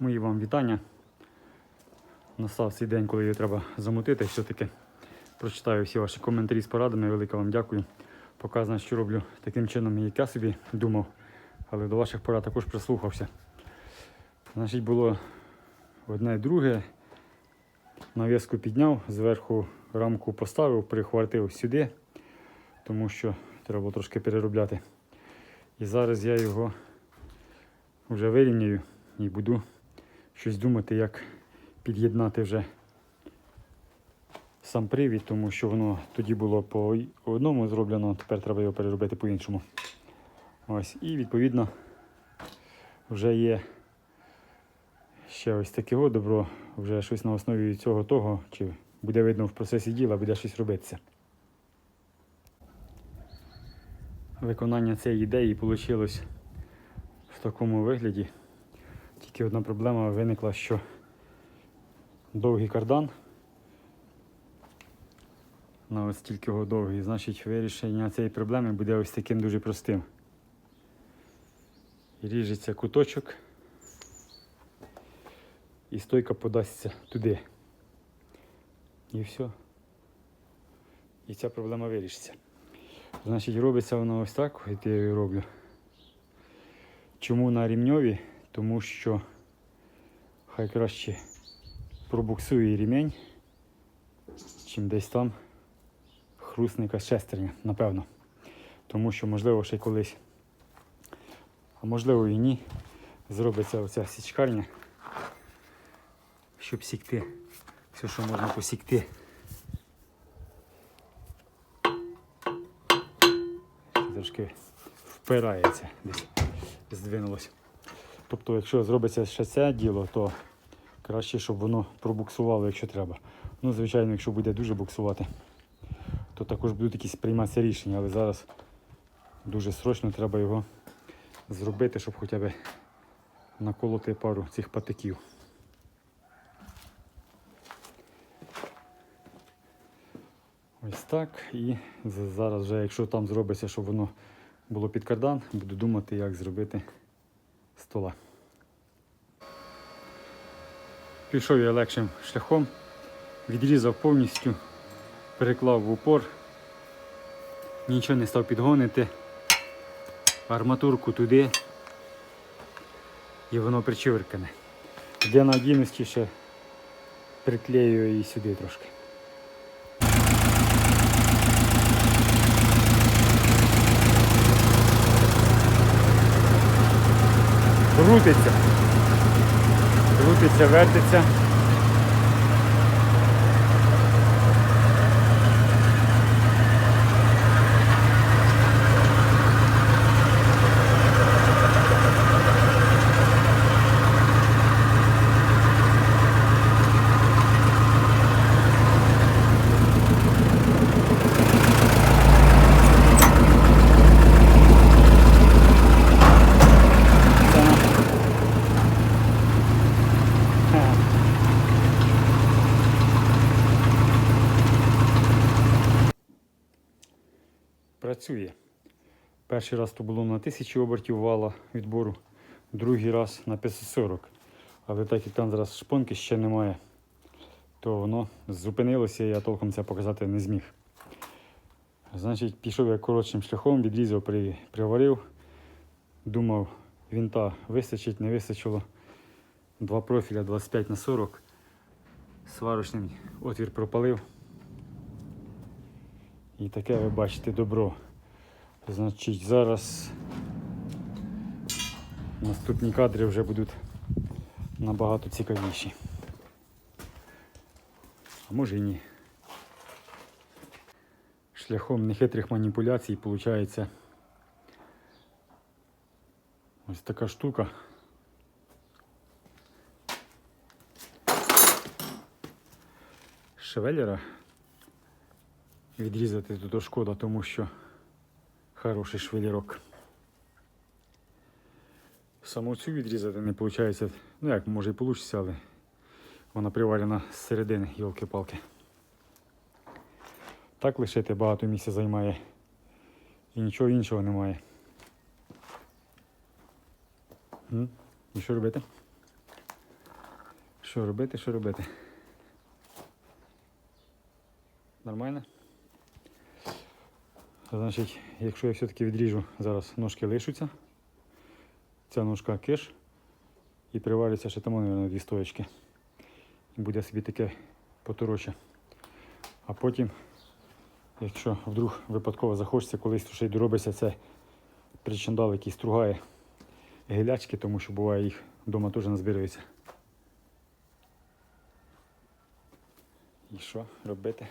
Мої вам вітання. Настав цей день, коли її треба замутити. Все-таки прочитаю всі ваші коментарі з порадами. Велике вам дякую. Показано, що роблю таким чином, як я собі думав, але до ваших порад також прислухався. Значить, було одне і друге. Нав'язку підняв, зверху рамку поставив, прихватив сюди, тому що треба було трошки переробляти. І зараз я його вже вирівняю і буду щось думати, як під'єднати вже сам привід, тому що воно тоді було по одному зроблено, тепер треба його переробити по-іншому. Ось, і відповідно вже є ще ось таке добро, вже щось на основі цього того, чи буде видно в процесі діла, буде щось робитися. Виконання цієї ідеї вийшло в такому вигляді. Тільки одна проблема виникла, що довгий кардан. На ось тільки його довгий. Значить, вирішення цієї проблеми буде ось таким дуже простим. Ріжеться куточок і стойка подасться туди. І все. І ця проблема вирішиться. Значить, робиться воно ось так, як я її роблю. Чому на рівньові? Тому що хай краще пробуксує рівень, чим десь там хрустника шестерня, напевно. Тому що, можливо, ще колись, а можливо і ні, зробиться оця січкарня, щоб сікти все, що можна посікти. Трошки впирається десь, здвинулося. Тобто, якщо зробиться ще це діло, то краще, щоб воно пробуксувало, якщо треба. Ну, звичайно, якщо буде дуже буксувати, то також будуть якісь прийматися рішення, але зараз дуже срочно треба його зробити, щоб хоча б наколоти пару цих патиків. Ось так. І зараз вже, якщо там зробиться, щоб воно було під кардан, буду думати, як зробити стола. Пішов я легшим шляхом, відрізав повністю, переклав в упор, нічого не став підгонити, арматурку туди і воно причверкане. Для надійності ще приклею її сюди трошки. Крутиться. Крутиться, вертиться. Працює. Перший раз то було на 1000 обертів вала відбору, другий раз на 540. Але так як там зараз шпонки ще немає, то воно зупинилося і я толком це показати не зміг. Значить, пішов я коротшим шляхом, відрізав, при, приварив. Думав, вінта вистачить, не вистачило. Два профіля 25 на 40. Сварочний отвір пропалив. І таке ви бачите добро. Значить, зараз наступні кадри вже будуть набагато цікавіші. А може і ні. Шляхом нехитрих маніпуляцій виходить ось така штука. Шевелера відрізати тут шкода, тому що хороший швелірок. Саму цю відрізати не виходить. Ну як, може і вийде, але вона приварена з середини, йолки-палки. Так лишити багато місця займає. І нічого іншого немає. І що робити? Що робити, що робити? Нормально? Значить, якщо я все-таки відріжу, зараз ножки лишуться. Ця ножка киш і приварюється ще тому, мабуть, дві стоечки. І буде собі таке потороче. А потім, якщо вдруг випадково захочеться, колись то ще й доробиться це причандал, який стругає гілячки, тому що буває їх вдома теж назбирається. І що робити?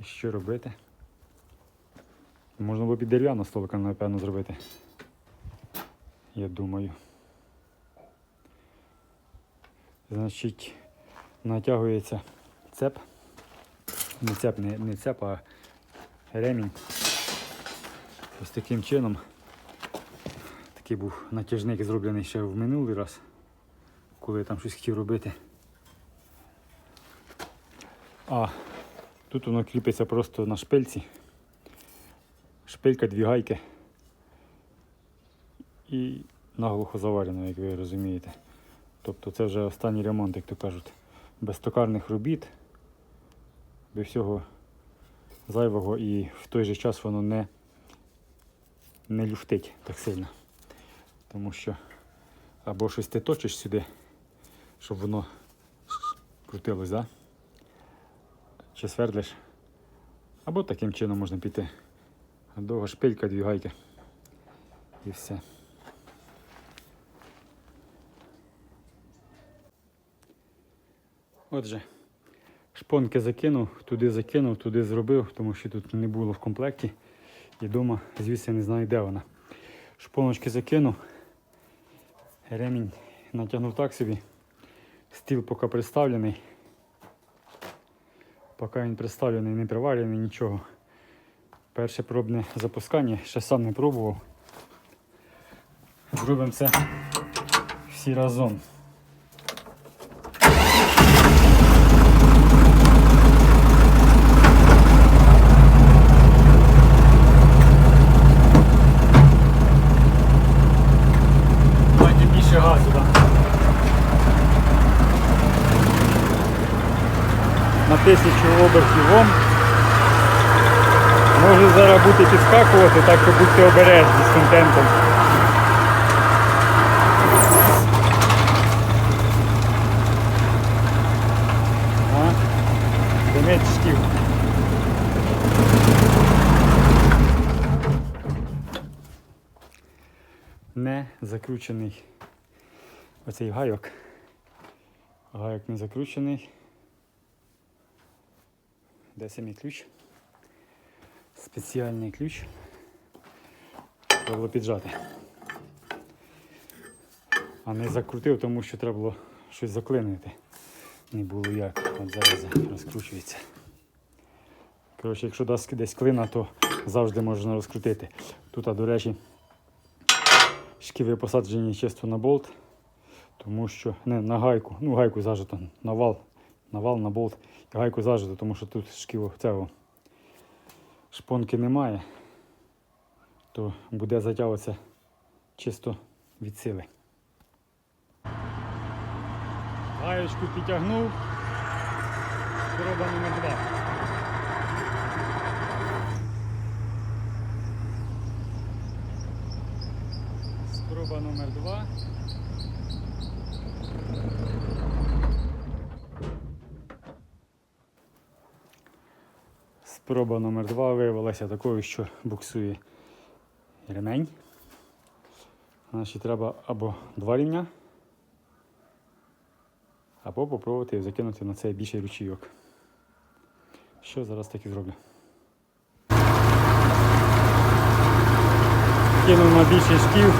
І що робити? Можна було під дерев'яну столика, напевно, зробити. Я думаю. Значить, натягується цеп. Не цеп, не, не цеп, а ремінь. Ось таким чином. Такий був натяжник зроблений ще в минулий раз, коли я там щось хотів робити. А тут воно кріпиться просто на шпильці. Шпилька, дві гайки і наглухо заварено, як ви розумієте. Тобто це вже останній ремонт, як то кажуть. Без токарних робіт, без всього зайвого і в той же час воно не, не люфтить так сильно. Тому що або щось ти точиш сюди, щоб воно крутилось, да? чи свердлиш, або таким чином можна піти. Довга шпилька, дві і все. Отже, шпонки закинув, туди закинув, туди зробив, тому що тут не було в комплекті. І вдома, звідси не знаю, де вона. Шпоночки закинув, ремінь натягнув так собі. Стіл поки представлений. Поки він представлений, не приварений, нічого. Перше пробне запускання, ще сам не пробував. Зробимо це всі разом. На тисячу обертів вон. Бути підскакувати, так що будьте обережні з контентом. Шків. Не закручений оцей гайок. Гайок не закручений. Де самий ключ? Спеціальний ключ. Треба піджати. А не закрутив, тому що треба було щось заклинити. Не було як. От зараз розкручується. Коротше, якщо дасть десь клина, то завжди можна розкрутити. Тут, а, до речі, шківи посаджені чисто на болт, тому що не на гайку, ну гайку зажито, на вал, на вал, на болт, гайку зажито, тому що тут шківо цього шпонки немає, то буде затягуватися чисто від сили. Гаєчку підтягнув, спроба номер два. Спроба номер два. Спроба номер два виявилася такою, що буксує ремень. Значить, треба або два рівня, або попробувати закинути на цей більший ручійок. Що зараз так і зроблю. Кинув на більший шків,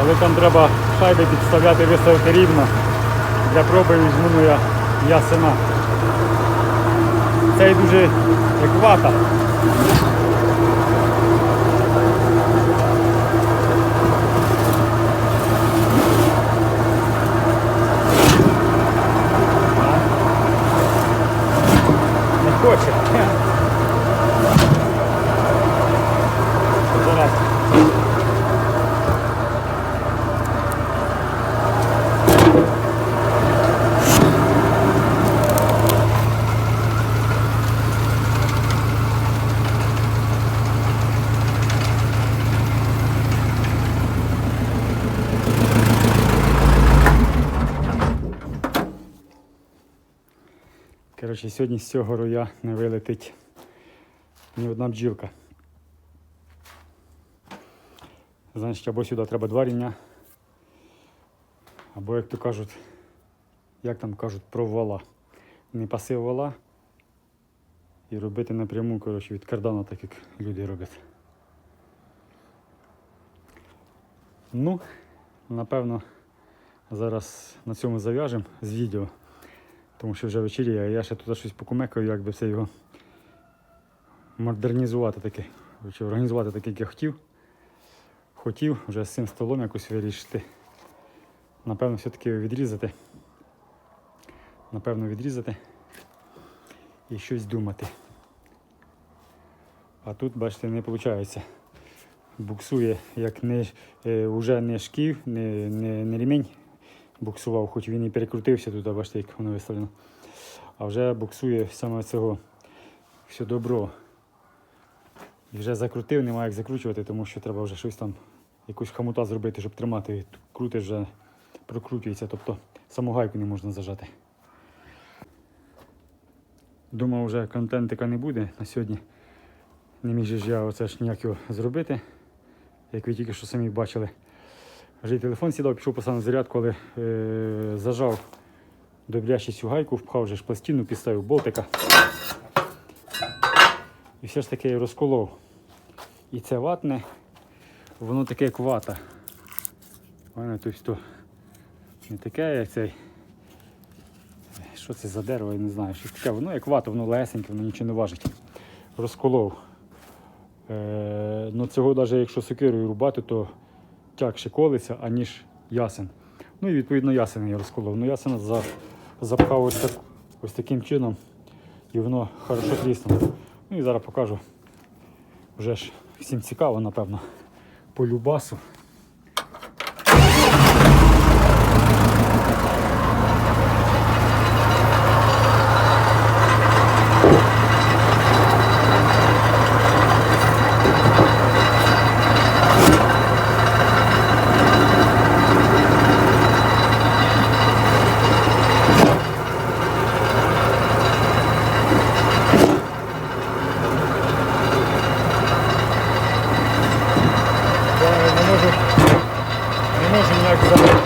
але там треба шайби підставляти, виставити рівно. Для проби візьму ну, я ясена. Цей дуже як вата. Не хоче. Зараз. Коротше, сьогодні з цього роя не вилетить ні одна бджілка. Значить, або сюди треба два рівня, або, як то кажуть, як там кажуть, про вала. Не пасив вала і робити напряму, коротше, від кардана, так як люди роблять. Ну, напевно, зараз на цьому зав'яжемо з відео, тому що вже вечеріє, а я ще тут щось покумекаю, як би все його модернізувати таке, коротше, організувати таке, як я хотів. Хотів вже з цим столом якось вирішити. Напевно, все-таки відрізати. Напевно, відрізати і щось думати. А тут, бачите, не виходить. Буксує, як не, е, вже не шків, не, не, не ремінь буксував, хоч він і перекрутився тут, а бачите, як воно виставлено. А вже буксує саме цього все добро. І вже закрутив, немає як закручувати, тому що треба вже щось там, якусь хамута зробити, щоб тримати. Крутиш вже прокручується, тобто саму гайку не можна зажати. Думав, вже контентика не буде на сьогодні. Не міг же ж я оце ж ніяк його зробити, як ви тільки що самі бачили. Вже телефон сідав, пішов поставив на зарядку, але е, зажав добряче цю гайку, впхав вже ж пластину, підставив болтика. І все ж таки розколов. І це ватне, воно таке як вата. Воно тобто не таке, як цей. Що це за дерево, я не знаю. Щось таке, воно як вата, воно лесеньке, воно нічого не важить. Розколов. Е, ну цього навіть якщо сокирою рубати, то тягше колиться, аніж ясен. Ну і відповідно ясен я розколов. Ну ясен за, запхав ось, так, ось таким чином і воно хорошо тріснуло. Ну і зараз покажу. Вже ж всім цікаво, напевно, по любасу. Я не можу, не можу ніяк забити.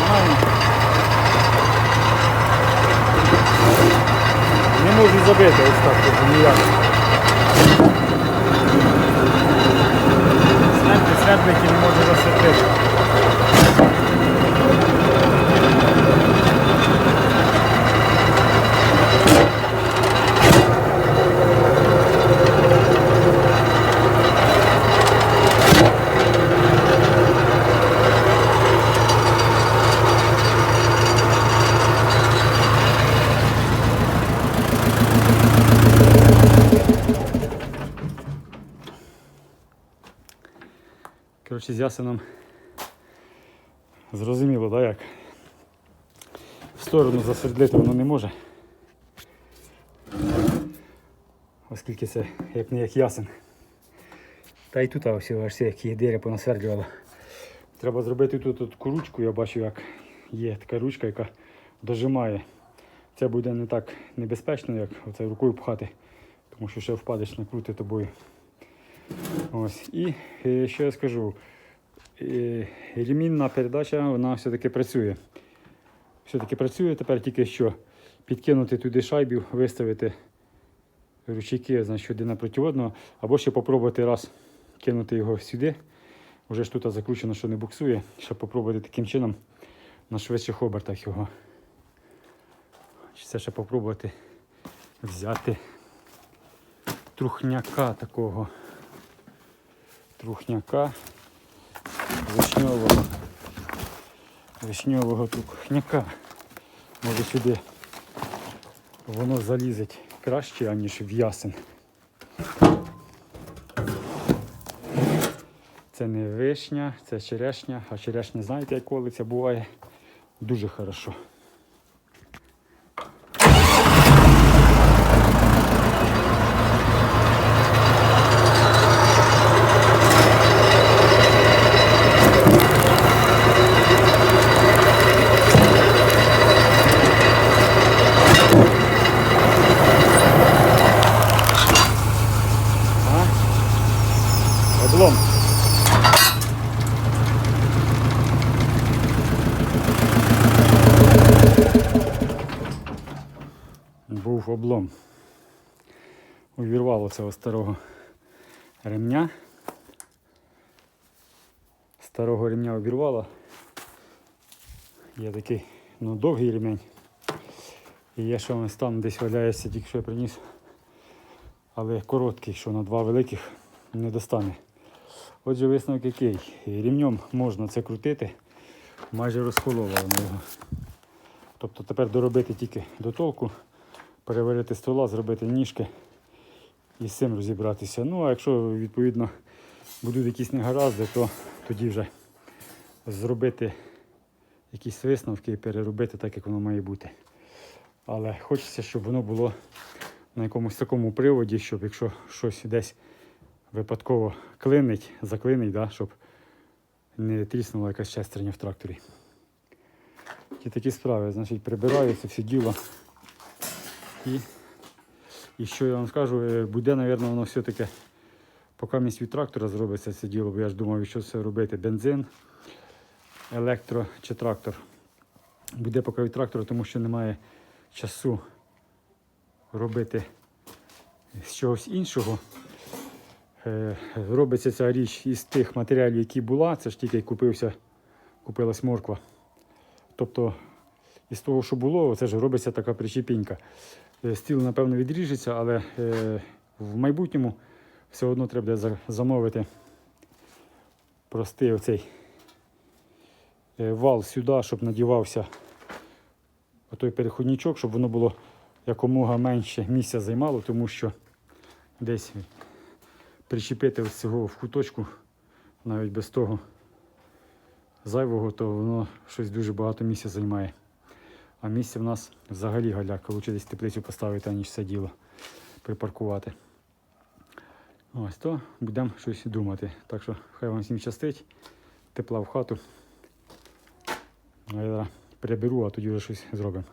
Нормально. Не можу забити ось так, тобто ніяк. Свердлить, свердлить і не можу розсвітити. Коротше, з ясеном зрозуміло, да, як? В сторону засвердлити воно не може. Оскільки це як не як ясен. Та й тут ось аж як є дерево понасвердлювало. Треба зробити тут таку ручку, я бачу, як є така ручка, яка дожимає. Це буде не так небезпечно, як оце рукою пхати, тому що ще впадеш накрути тобою. Ось. І е, що я скажу, ремінна передача вона все-таки працює. Все-таки працює тепер тільки що підкинути туди шайбів, виставити ручейки значить, один напроти одного, або ще попробувати раз кинути його сюди. Уже ж тут закручено, що не буксує, щоб попробувати таким чином на швидших обертах його. Це ще попробувати взяти трухняка такого трухняка вишньового вишньового трухняка. Може сюди воно залізить краще, аніж в ясен. Це не вишня, це черешня, а черешня, знаєте, як колиться буває дуже хорошо. А? Облом. Був облом. Увірвало цього старого ремня. Старого ремня обірвало. Є такий ну, довгий ремень. І є ще ось там десь валяється, тільки що я приніс. Але короткий, що на два великих не достане. Отже, висновок який. Рівнем можна це крутити, майже розколола його. Тобто тепер доробити тільки до толку, переварити стола, зробити ніжки і з цим розібратися. Ну, а якщо відповідно будуть якісь негаразди, то тоді вже зробити якісь висновки і переробити так, як воно має бути. Але хочеться, щоб воно було на якомусь такому приводі, щоб якщо щось десь випадково клинить, заклинить, да, щоб не тріснула якась шестерня в тракторі. Ті такі справи, значить, прибираються все діло. І, і що я вам скажу, е, буде, мабуть, воно все-таки, поки місць від трактора зробиться це діло, бо я ж думав, що це робити бензин, електро чи трактор. Буде поки від трактора, тому що немає часу робити з чогось іншого. Е, Робиться ця річ із тих матеріалів, які була. Це ж тільки купився, купилась морква. Тобто із того, що було, це ж робиться така причепінька. Е, Стіл, напевно, відріжеться, але е, в майбутньому все одно треба буде замовити простий оцей е, вал сюди, щоб надівався отой переходничок, щоб воно було якомога менше місця займало, тому що десь причепити ось цього в куточку, навіть без того зайвого, то воно щось дуже багато місця займає. А місце в нас взагалі галяка. Лучше десь теплицю поставити, аніж все діло припаркувати. Ось то будемо щось думати. Так що хай вам всім щастить. Тепла в хату. Я переберу, а тоді вже щось зробимо.